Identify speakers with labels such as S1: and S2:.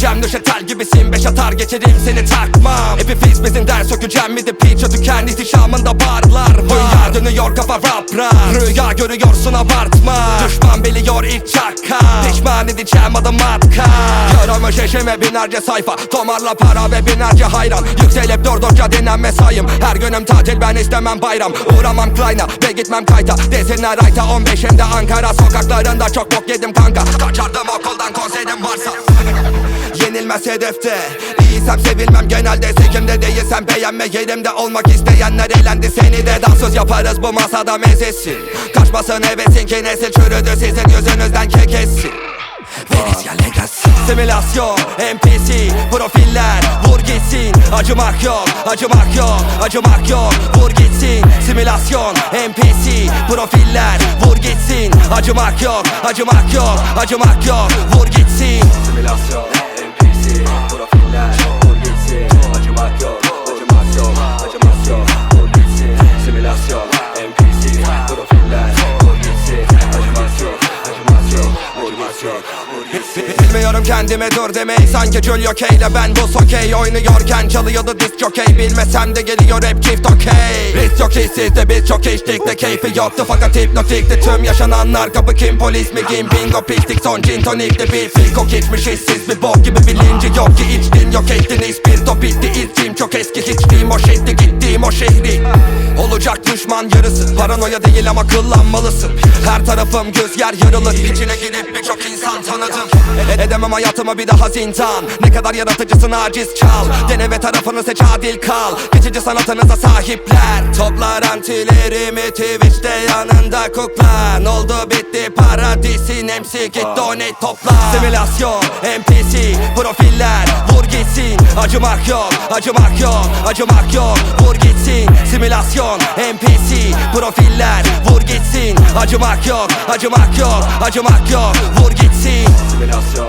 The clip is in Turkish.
S1: Geçeceğim geçeceğim nöşetel gibisin. Beş atar geçerim seni takmam. Epifiz bizinden sökeceğim mi de piç tüken ihtişamında barlar Dünya dönüyor kafa rap rap Rüya görüyorsun abartma. Düşman biliyor ilk çaka Pişman edeceğim adım matka Görülmüş eşime binlerce sayfa. Tomarla para ve binlerce hayran. Yükselip durdukça dinlenme sayım Her günüm tatil ben istemem bayram. Uğramam Klein'a ve gitmem kayta. Desinler ayta 15'inde Ankara Sokaklarında çok bok yedim kanka. Kaçardım okuldan konseyrim varsa Yenilmez hedefte. İyiysem sevilmem genelde Sekimde değilsem beğenme Yerimde olmak isteyenler eğlendi. Seni de dansöz yaparız bu masada mezesin Kaçmasın hevesin ki nesil çürüdü Sizin yüzünüzden kekesin Venezia Legacy. Simülasyon, NPC, profiller Vur gitsin, acımak yok, acımak yok, acımak yok. Vur gitsin, simülasyon, NPC, profiller Vur gitsin, acımak yok, acımak yok, acımak yok. Vur gitsin.
S2: Simülasyon, NPC, profiller Vur gitsin, acımak yok, acımak yok, acımak yok simülasyon, NPC, profiller Vur gitsin, acımak yok, acımak yok Vur gitsin
S1: Bilmiyorum kendime dur demeyi Sanki Jul ile ben bu okey. Oynuyorken çalıyordu disk jockey. Bilmesem de geliyor hep çift okey. Risk yok işsizde biz çok içtik de keyfi yoktu. Fakat hipnotikti tüm yaşananlar. Kapı kim polis mi kim? Bingo pistik Son gin tonikte bir. Fiko içmiş işsiz Bir bok gibi bilinci yok ki. İçtin yok ettin İspirto düşman yarısı. Paranoya değil ama kullanmalısın. Her tarafım göz yer yarılır İçine girip birçok insan tanıdım. E- Edemem hayatıma bir daha zindan. Ne kadar yaratıcısın aciz çal. Dene ve tarafını seç adil kal. Geçici sanatınıza sahipler. Toplar antilerimi Twitch'te yanında kuklan Oldu bitti paradisin MC gitti o net topla Simülasyon NPC profiller. Vur gitsin. Acımak yok acımak yok acımak yok. Vur gitsin simülasyon NPC profiller Vur gitsin. Acımak yok acımak yok acımak yok Vur gitsin.
S2: Simülasyon,